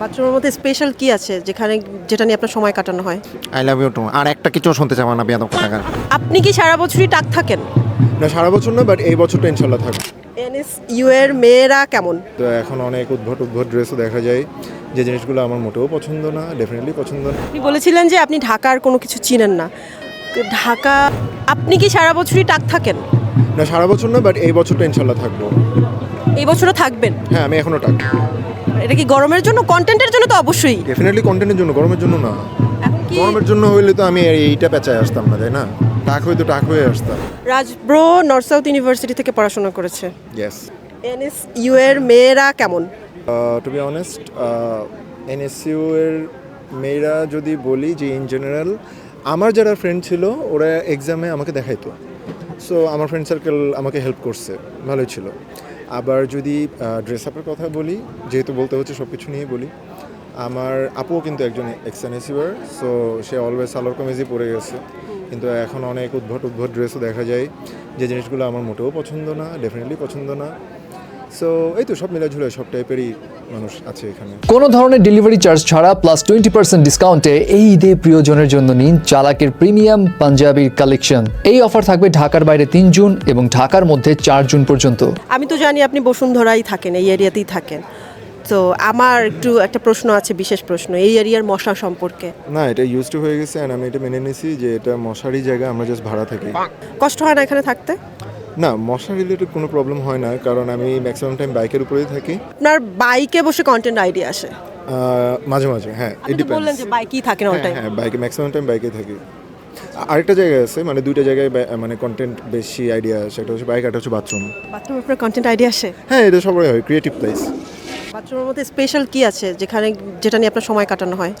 বাথরুমের মধ্যে স্পেশাল কি আছে যেখানে যেটা নিয়ে আপনার সময় কাটানো হয়? আই লাভ ইউ টু আর একটা কিছু শুনতে চাবো না বিয়াদব কথাকার আপনি কি সারা বছরই টাক থাকেন? না সারা বছর না বাট এই বছরটা ইনশাল্লাহ থাকবে। এনএস ইউ এর মেয়েরা কেমন? তো এখন অনেক উদ্ভট উদ্ভট ড্রেসও দেখা যায়। যে জিনিসগুলো আমার মোটেও পছন্দ না ডেফিনেটলি পছন্দ না। আপনি বলেছিলেন যে আপনি ঢাকার কোনো কিছু চিনেন না। তো ঢাকা আপনি কি সারা বছরই টাক থাকেন? না সারা বছর না বাট এই বছরটা ইনশাল্লাহ থাকব। এই বছরও থাকবেন? হ্যাঁ আমি এখনও টাক। এটা কি গরমের জন্য? কন্টেন্টের জন্য তো অবশ্যই। ডেফিনেটলি কন্টেন্টের জন্য গরমের জন্য না। গরমের জন্য হইলে তো আমি এইটা পেঁচায় আসতাম না তাই না? টাক হয়তো টাক হয়ে আসতাম। Raj bro North South University থেকে পড়াশোনা করেছে। ইয়েস এনএস ইউ এর মেয়েরা কেমন? টু বি অনেস্ট এনএসইউ এর মেয়েরা যদি বলি যে ইন জেনারেল আমার যারা ফ্রেন্ড ছিল ওরা এক্সামে আমাকে দেখাইতো। সো আমার ফ্রেন্ড সার্কেল আমাকে হেল্প করছে। ভালোই ছিল। আবার যদি ড্রেস আপের কথা বলি, যেহেতু বলতে হচ্ছে সব কিছু নিয়ে বলি, আমার আপুও কিন্তু একজন এক্স এনএসইউর সো সে অলওয়েজ সালোয়ার কমেজি পরে গেছে। কিন্তু এখন অনেক উদ্ভট উদ্ভট ড্রেসও দেখা যায়। যে জিনিসগুলো আমার মোটেও পছন্দ না ডেফিনেটলি পছন্দ না। সো এই তো সব মিলে ঝুলে সব টাইপেরই মানুষ আছে এখানে। কোনো ধরনের ডেলিভারি চার্জ ছাড়া প্লাস টোয়েন্টি পার্সেন্ট ডিসকাউন্টে এই ঈদে প্রিয়জনের জন্য নিন চালাকের প্রিমিয়াম পাঞ্জাবির কালেকশন এই অফার থাকবে ঢাকার বাইরে তিন জুন এবং ঢাকার মধ্যে চার জুন পর্যন্ত। আমি তো জানি আপনি বসুন্ধরাই থাকেন এই এরিয়াতেই থাকেন। তো আমার একটু একটা প্রশ্ন আছে বিশেষ প্রশ্ন এই এরিয়ার মশা সম্পর্কে। না এটা ইউজ টু হয়ে গেছে অ্যান্ড আমি এটা মেনে নিছি যে এটা মশারি জায়গা আমরা জাস্ট ভাড়া থাকি। কষ্ট হয় না এখানে থাকতে? না মশা রিলেটেড কোনো প্রবলেম হয় না কারণ আমি ম্যাক্সিমাম টাইম বাইকের উপরেই থাকি। আপনার বাইকে বসে কন্টেন্ট আইডিয়া আসে? মাঝে মাঝে হ্যাঁ ইট তো বললেন যে বাইকেই থাকেন অল টাইম হ্যাঁ বাইকে ম্যাক্সিমাম টাইম বাইকে থাকি। আরেকটা জায়গায় আছে মানে দুইটা জায়গায় মানে কন্টেন্ট বেশি আইডিয়া আছে একটা হচ্ছে বাইক একটা হচ্ছে বাথরুম বাথরুমে আপনার কন্টেন্ট আইডিয়া আসে? হ্যাঁ এটা সবাই হয় ক্রিয়েটিভ প্লেস বাথরুমের মধ্যে স্পেশাল কি আছে যেখানে যেটা নিয়ে আপনার সময় কাটানো হয়?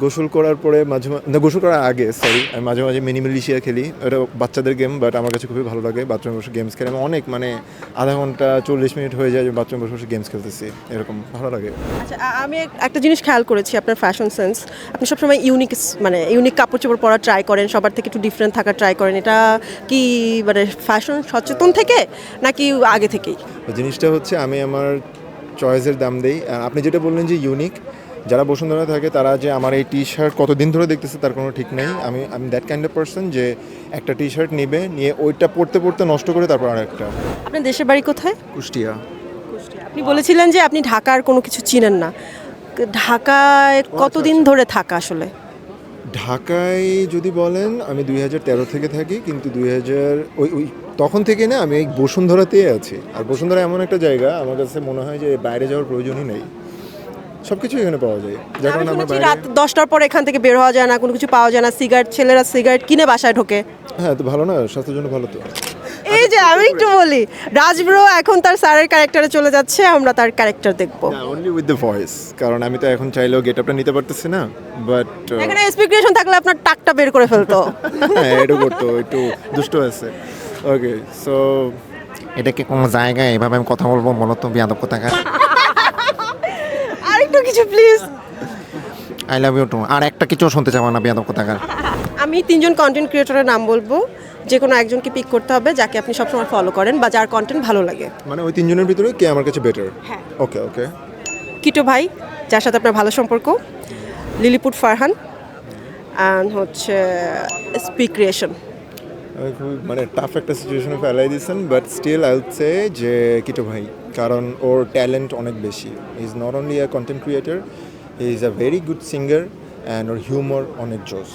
গোসল করার পরে মাঝে না গোসল করার আগে সরি আমি মাঝে মাঝে মিনি মিলিশিয়া খেলি। এটা বাচ্চাদের গেম বাট আমার কাছে খুবই ভালো লাগে। বাথরুমে বসে গেমস খেলে। আমি অনেক মানে আধা ঘণ্টা চল্লিশ মিনিট হয়ে যায় বাথরুমে বসে বসে গেমস খেলতেছি। এরকম ভালো লাগে। আচ্ছা আমি একটা জিনিস খেয়াল করেছি আপনার ফ্যাশন সেন্স আপনি সবসময় ইউনিক মানে ইউনিক কাপড় চোপড় পরা ট্রাই করেন সবার থেকে একটু ডিফারেন্ট থাকার ট্রাই করেন। এটা কি মানে ফ্যাশন সচেতন থেকে নাকি আগে থেকেই? জিনিসটা হচ্ছে আমি আমার চয়েসের দাম দেই। আপনি যেটা বললেন যে ইউনিক যারা বসুন্ধরা থাকে তারা যে আমার এই টি শার্ট কতদিন ধরে দেখতেছে তার কোনো ঠিক নেই। আমি আমি দ্যাট কাইন্ড অফ পার্সন যে একটা টি শার্ট নিবে নিয়ে ওইটা পড়তে পড়তে নষ্ট করে তারপর আর একটা আপনার দেশের বাড়ি কোথায়? কুষ্টিয়া। আপনি বলেছিলেন যে আপনি ঢাকার কোনো কিছু চিনেন না। ঢাকায় কতদিন ধরে থাকা আসলে? ঢাকায় যদি বলেন আমি দুই হাজার তেরো থেকে থাকি কিন্তু দুই হাজার ওই ওই তখন থেকে না আমি এই বসুন্ধরাতেই আছি। আর বসুন্ধরা এমন একটা জায়গা আমার কাছে মনে হয় যে বাইরে যাওয়ার প্রয়োজনই নেই। সব কিছু এখানে পাওয়া যায়। আমার বাইরে রাত দশটার পর এখান থেকে বের হওয়া যায় না কোনো কিছু পাওয়া যায় না সিগারেট ছেলেরা সিগারেট কিনে বাসায় ঢোকে। হ্যাঁ তো ভালো না স্বাস্থ্যের জন্য ভালো তো। এই যে আমি একটু বলি রাজব্রো এখন তার স্যারের ক্যারেক্টারে চলে যাচ্ছে আমরা তার ক্যারেক্টার দেখব। অনলি উইথ দ্য ভয়েস কারণ আমি তো এখন চাইলেও গেট আপটা নিতে পারতেছি না বাট এখানে স্পিকুলেশন থাকলে আপনার টাকটা বের করে ফেলতো। হ্যাঁ এটা করতো একটু দুষ্ট আছে। ওকে সো এটা কি কোনো জায়গায় এভাবে আমি কথা বলব? বলো তো বিয়াদব কথাকার। কিছু please I love you too আর একটা কিছু শুনতে চাবো না বিয়াদব কথাকার। আমি তিনজন কন্টেন্ট ক্রিয়েটরের নাম বলব। যে কোনো একজনকে পিক করতে হবে যাকে আপনি সবসময় ফলো করেন বা যার কন্টেন্ট ভালো লাগে। মানে ওই তিনজনের ভিতরে কে আমার কাছে বেটার হ্যাঁ। ওকে ওকে কিটো ভাই যার সাথে আপনার ভালো সম্পর্ক। লিলিপুট ফারহান। অ্যান্ড হচ্ছে স্পিক ক্রিয়েশন আমি খুব মানে টাফ একটা সিচুয়েশনে ফেলাই দিয়েছেন বাট স্টিল আই সে যে কিটো ভাই, কারণ ওর ট্যালেন্ট অনেক বেশি। Is not only a content creator is a very good singer and or humour অনেক জোস